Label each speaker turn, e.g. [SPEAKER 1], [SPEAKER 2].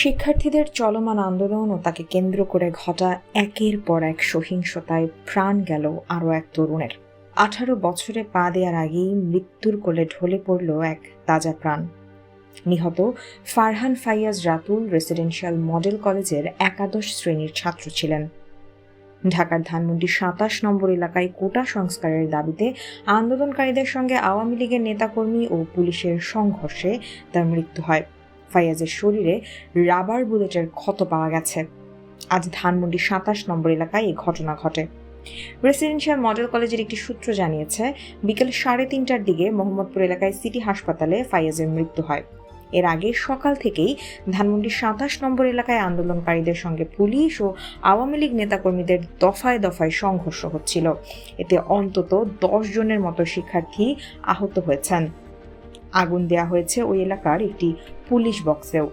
[SPEAKER 1] শিক্ষার্থীদের চলমান আন্দোলন ও তাকে কেন্দ্র করে ঘটা একের পর এক সহিংসতায় প্রাণ গেল আরও এক তরুণের। আঠারো বছরে পা দেওয়ার আগেই মৃত্যুর কোলে ঢলে পড়ল এক তাজা প্রাণ। নিহত ফারহান ফাইয়াজ রাতুল রেসিডেন্সিয়াল মডেল কলেজের একাদশ শ্রেণির ছাত্র ছিলেন। ঢাকার ধানমন্ডি সাতাশ নম্বর এলাকায় কোটা সংস্কারের দাবিতে আন্দোলনকারীদের সঙ্গে আওয়ামী লীগের নেতাকর্মী ও পুলিশের সংঘর্ষে তার মৃত্যু হয়। ফাইয়াজের শরীরে রাবার বুলেটের ক্ষত পাওয়া গেছে। আজ ধানমন্ডি সাতাশ নম্বর এলাকায় এই ঘটনা ঘটে। রেসিডেন্সিয়াল মডেল কলেজের একটি সূত্র জানিয়েছে, বিকেল সাড়ে তিনটার দিকে মোহাম্মদপুর এলাকায় সিটি হাসপাতালে ফাইয়াজের মৃত্যু হয়। এর আগে সকাল থেকেই ধানমন্ডি সাতাশ নম্বর এলাকায় আন্দোলনকারীদের সঙ্গে পুলিশ ও আওয়ামী লীগ নেতাকর্মীদের দফায় দফায় সংঘর্ষ হচ্ছিল। এতে অন্তত দশ জনের মতো শিক্ষার্থী আহত হয়েছেন। আগুন দেয়া হয়েছে ওই এলাকার একটি পুলিশ বক্সেও।